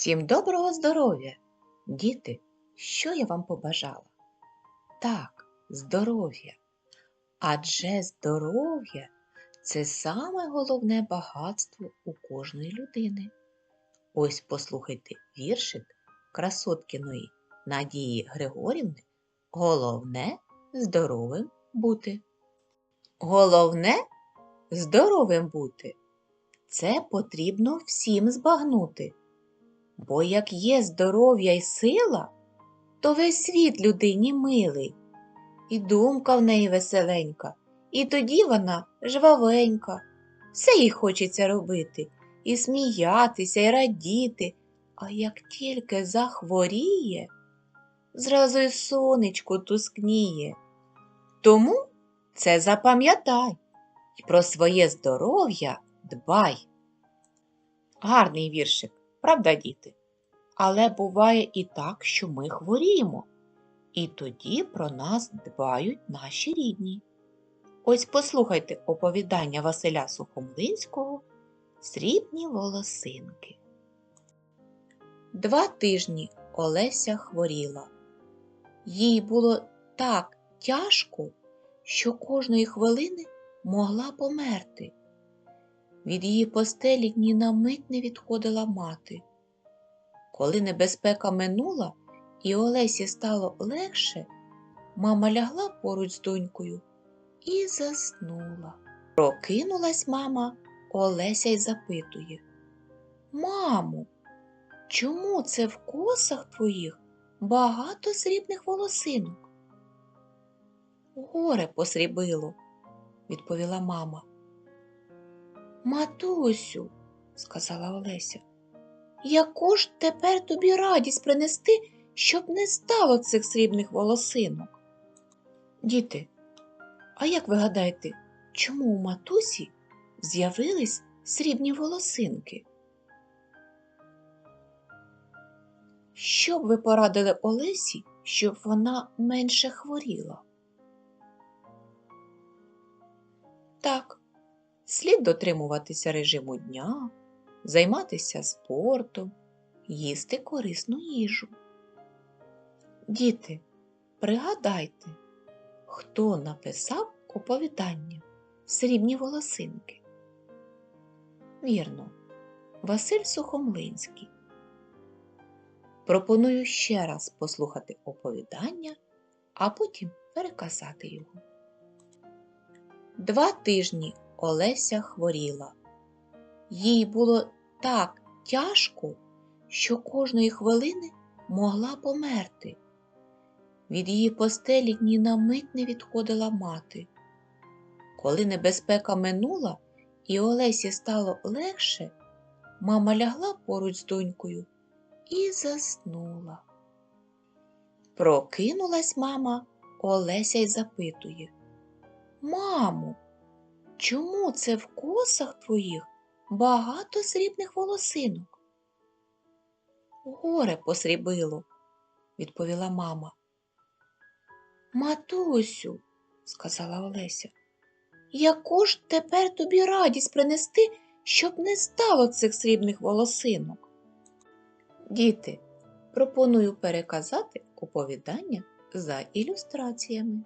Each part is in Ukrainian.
Всім доброго здоров'я! Діти, що я вам побажала? Так, здоров'я. Адже здоров'я це саме головне багатство у кожної людини. Ось послухайте віршик красоткіної Надії Григорівни Головне здоровим бути. Головне здоровим бути. Це потрібно всім збагнути. Бо як є здоров'я й сила, то весь світ людині милий, і думка в неї веселенька, і тоді вона жвавенька. Все їй хочеться робити, і сміятися, і радіти, а як тільки захворіє, зразу й сонечко тускніє. Тому це запам'ятай і про своє здоров'я дбай. Гарний віршик. Правда, діти? Але буває і так, що ми хворіємо, і тоді про нас дбають наші рідні. Ось послухайте оповідання Василя Сухомлинського Срібні волосинки. Два тижні Олеся хворіла. Їй було так тяжко, що кожної хвилини могла померти. Від її постелі ні на мить не відходила мати. Коли небезпека минула і Олесі стало легше, мама лягла поруч з донькою і заснула. Прокинулась мама, Олеся й запитує Мамо, чому це в косах твоїх багато срібних волосинок? Горе посрібило, відповіла мама. Матусю, сказала Олеся, яку ж тепер тобі радість принести, щоб не стало цих срібних волосинок? Діти, а як ви гадаєте, чому у матусі з'явились срібні волосинки? Що б ви порадили Олесі, щоб вона менше хворіла? Так, слід дотримуватися режиму дня, займатися спортом, їсти корисну їжу. Діти, пригадайте, хто написав оповідання Срібні волосинки? Вірно, Василь Сухомлинський. Пропоную ще раз послухати оповідання, а потім переказати його. Два тижні Олеся хворіла. Їй було так тяжко, що кожної хвилини могла померти. Від її постелі ні на мить не відходила мати. Коли небезпека минула і Олесі стало легше, мама лягла поруч з донькою і заснула. Прокинулась мама, Олеся й запитує Мамо, чому це в косах твоїх багато срібних волосинок? Горе посрібило, відповіла мама. Матусю, сказала Олеся, яку ж тепер тобі радість принести, щоб не стало цих срібних волосинок? Діти, пропоную переказати оповідання за ілюстраціями.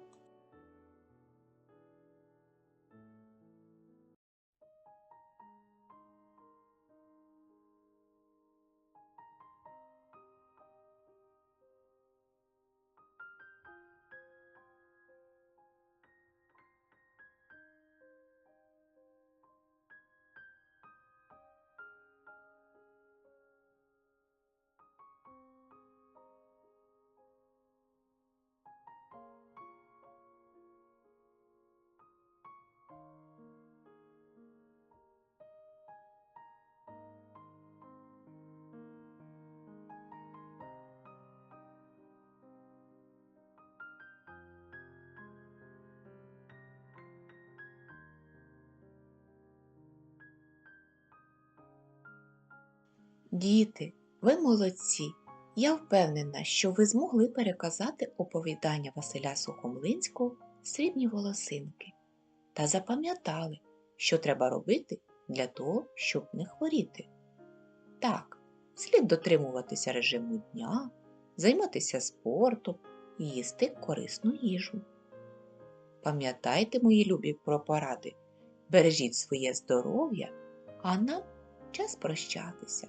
Діти, ви молодці. Я впевнена, що ви змогли переказати оповідання Василя Сухомлинського Срібні волосинки та запам'ятали, що треба робити для того, щоб не хворіти. Так, слід дотримуватися режиму дня, займатися спортом, і їсти корисну їжу. Пам'ятайте, мої любі, про поради, бережіть своє здоров'я, а нам час прощатися.